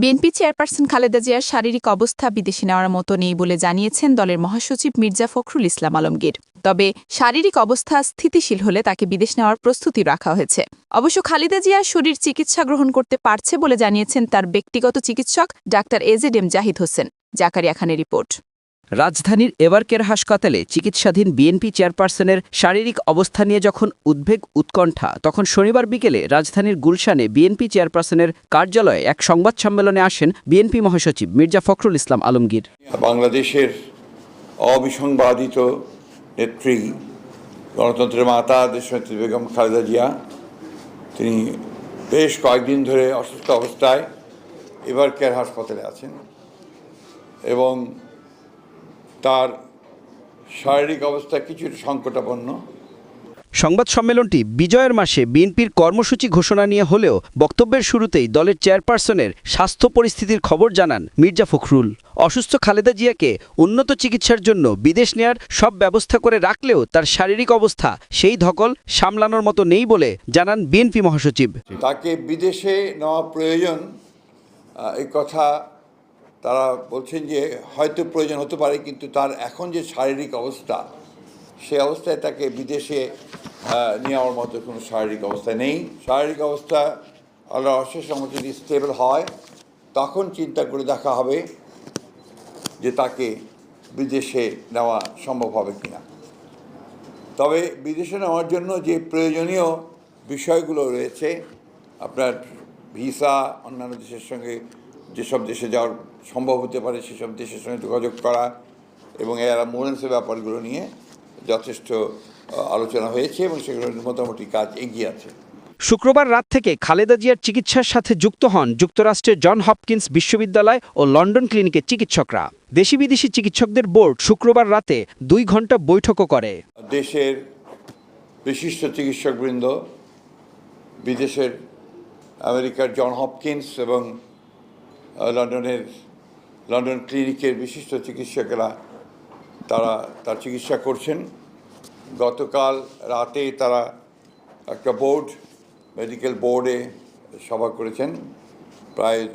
BNP chairperson Khaleda জিয়ার শারীরিক অবস্থা বিদেশে নেওয়ার মতো নেই বলে জানিয়েছেন দলের মহাসচিব মির্জা ফখরুল ইসলাম আলমগীর। তবে শারীরিক অবস্থা স্থিতিশীল হলে তাকে বিদেশ নেওয়ার প্রস্তুতি রাখা হয়েছে। অবশ্য খালিদা জিয়া শরীর চিকিৎসা গ্রহণ করতে পারছে বলে জানিয়েছেন তার ব্যক্তিগত চিকিৎসক doctor AZ M Zahid Hossain. Zakaria খানের রিপোর্ট। রাজধানীর এভারকের হাসপাতালে চিকিৎসাধীন বিএনপি চেয়ারপারসনের শারীরিক অবস্থা নিয়ে যখন উদ্বেগ উৎকণ্ঠা, তখন শনিবার বিকেলে রাজধানীর গুলশানে বিএনপি চেয়ারপারসনের কার্যালয়ে এক সংবাদ সম্মেলনে আসেন বিএনপি মহাসচিব মির্জা ফখরুল ইসলাম আলমগীর। বাংলাদেশের অবিসংবাদিত নেত্রী গণতন্ত্রের মাতা, দেশনেত্রী বেগম খালেদা জিয়া, তিনি বেশ কয়েকদিন ধরে অসুস্থ অবস্থায় এবার কেয়ার হাসপাতালে আছেন এবং তার শারীরিক অবস্থা কিছুটা সংকটাপন্ন। সংবাদ সম্মেলনটি বিজয়ের মাসে বিএনপির কর্মসূচি ঘোষণা নিয়ে হলেও বক্তব্যের শুরুতেই দলের চেয়ারপারসনের স্বাস্থ্য পরিস্থিতির খবর জানান মির্জা ফখরুল। অসুস্থ খালেদা জিয়াকে উন্নত চিকিৎসার জন্য বিদেশ নেয়ার সব ব্যবস্থা করে রাখলেও তার শারীরিক অবস্থা সেই ধকল সামলানোর মতো নেই বলে জানান বিএনপি মহাসচিব। তাকে বিদেশে নেওয়া প্রয়োজন এই কথা তারা বলছেন যে হয়তো প্রয়োজন হতে পারে, কিন্তু তার এখন যে শারীরিক অবস্থা, সে অবস্থায় তাকে বিদেশে নেওয়ার মতো কোনো শারীরিক অবস্থা নেই। শারীরিক অবস্থা আল্লাহ অশেষ রহমতে যদি স্টেবল হয়, তখন চিন্তা করে দেখা হবে যে তাকে বিদেশে নেওয়া সম্ভব হবে কিনা। তবে বিদেশে নেওয়ার জন্য যে প্রয়োজনীয় বিষয়গুলো রয়েছে, আপনার ভিসা, অন্যান্য দেশের সঙ্গে যেসব দেশে যাওয়ার সম্ভব হতে পারে সেসব দেশের সঙ্গে যোগাযোগ করা এবং এর অ্যাম্বুলেন্সের ব্যাপারগুলো নিয়ে যথেষ্ট আলোচনা হয়েছে এবং সেগুলোর মোটামুটি কাজ এগিয়ে আছে। শুক্রবার রাত থেকে খালেদা জিয়ার চিকিৎসার সাথে যুক্ত হন যুক্তরাষ্ট্রের জন হপকিন্স বিশ্ববিদ্যালয় ও লন্ডন ক্লিনিকের চিকিৎসকরা। দেশি বিদেশি চিকিৎসকদের বোর্ড শুক্রবার রাতে দুই ঘণ্টা বৈঠকও করে। দেশের বিশিষ্ট চিকিৎসকবৃন্দ বিদেশের আমেরিকার জন হপকিন্স এবং লন্ডনের লন্ডন ক্লিনিকের বিশিষ্ট চিকিৎসকেরা তারা, তার চিকিৎসা করছেন। গতকাল রাতে তারা একটা বোর্ড, মেডিকেল বোর্ডে সভা করেছেন, প্রায়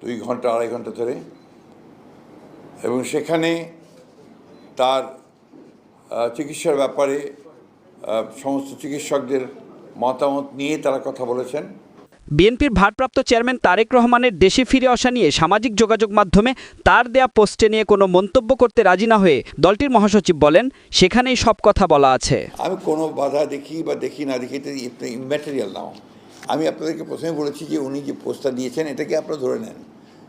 দুই ঘণ্টা, আড়াই ঘণ্টা ধরে। এবং সেখানে তার চিকিৎসার ব্যাপারে সমস্ত চিকিৎসকদের মতামত নিয়ে তারা কথা বলেছেন। বিএনপির ভারপ্রাপ্ত চেয়ারম্যান তারেক রহমানের দেশে ফিরে আসা নিয়ে সামাজিক যোগাযোগ মাধ্যমে তার দেয়া পোস্টে নিয়ে কোনো মন্তব্য করতে রাজি না হয়ে দলটির মহাসচিব বলেন, সেখানেই সব কথা বলা আছে। আমি কোনো বাধা দেখি বা দেখি না দেখি ইম্যাটেরিয়াল নাও আমি আপনাদেরকে প্রথমে বলেছি যে উনি যে পোস্টটা দিয়েছেন, এটাকে আপনারা ধরে নেন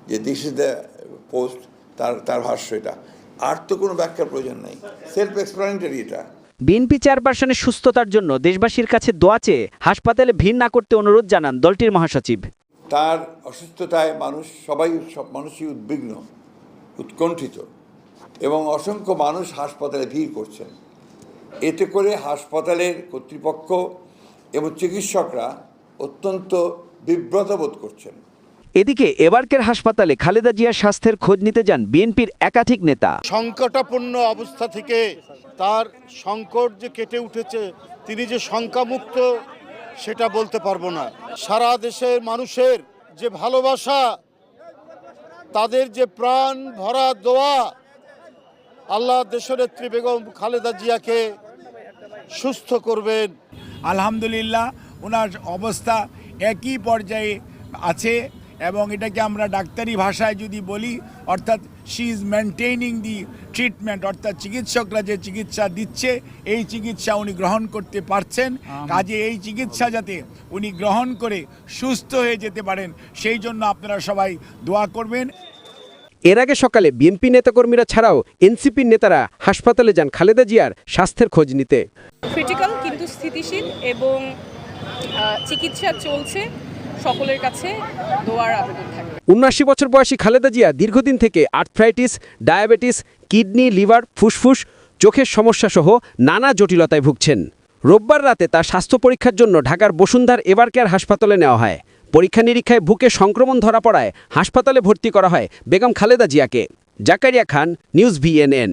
যে দিস ইজ দ্য পোস্ট তার তার ভাষ্য এটা। আর তো কোনো ব্যাখ্যার প্রয়োজন নেই। সেলফ এক্সপ্লেনেটারি এটা। বিএনপি চেয়ারপারসনের সুস্থতার জন্য দেশবাসীর কাছে দোয়া চেয়ে হাসপাতালে ভিড় না করতে অনুরোধ জানান দলটির মহাসচিব। তার অসুস্থতায় মানুষ সবাই সব মানুষই উদ্বিগ্ন, উৎকণ্ঠিত এবং অসংখ্য মানুষ হাসপাতালে ভিড় করছেন। এতে করে হাসপাতালের কর্তৃপক্ষ এবং চিকিৎসকরা অত্যন্ত বিব্রত বোধ করছেন। এদিকে এবারকের হাসপাতালে খালেদা জিয়ার স্বাস্থ্যের খোঁজ নিতে যান বিএনপির একাধিক নেতা। সংকটাপন্ন অবস্থা থেকে তার সংকট যে কেটে উঠেছে তিনি যে শঙ্কামুক্ত সেটা বলতে পারব না। সারা দেশের মানুষের যে ভালোবাসা তাদের যে প্রাণ ভরা দোয়া আল্লাহ দেশনেত্রী বেগম খালেদা জিয়াকে সুস্থ করবেন। আলহামদুলিল্লাহ ওনার অবস্থা একই পর্যায়ে আছে। এবং এটাকে আমরা ডাক্তারি ভাষায় যদি বলি অর্থাৎ she is maintaining the treatment অর্থাৎ চিকিৎসকরা যে চিকিৎসা দিচ্ছে এই চিকিৎসা উনি গ্রহণ করতে পারছেন। কাজে এই চিকিৎসা যাতে উনি গ্রহণ করে সুস্থ হয়ে যেতে পারেন সেই জন্য আপনারা সবাই দোয়া করবেন। এর আগে সকালে বিএনপি নেতাকর্মীরা ছাড়াও এনসিপির নেতারা হাসপাতালে যান খালেদা জিয়ার স্বাস্থ্যের খোঁজ নিতে। ক্রিটিক্যাল কিন্তু স্থিতিশীল এবং চিকিৎসা চলছে। সকলের কাছে দোয়ার আবেদন থাকবে। উনআশি বছর বয়সী খালেদা জিয়া দীর্ঘদিন থেকে আর্থ্রাইটিস, ডায়াবেটিস, কিডনি, লিভার, ফুসফুস, চোখের সমস্যা সহ নানা জটিলতায় ভুগছেন। রোববার রাতে তার স্বাস্থ্য পরীক্ষার জন্য ঢাকার বসুন্ধার এবার কেয়ার হাসপাতালে নেওয়া হয়। পরীক্ষা নিরীক্ষায় বুকে সংক্রমণ ধরা পড়ায় হাসপাতালে ভর্তি করা হয় বেগম খালেদা জিয়াকে। জাকারিয়া খান, নিউজ ভিএনএন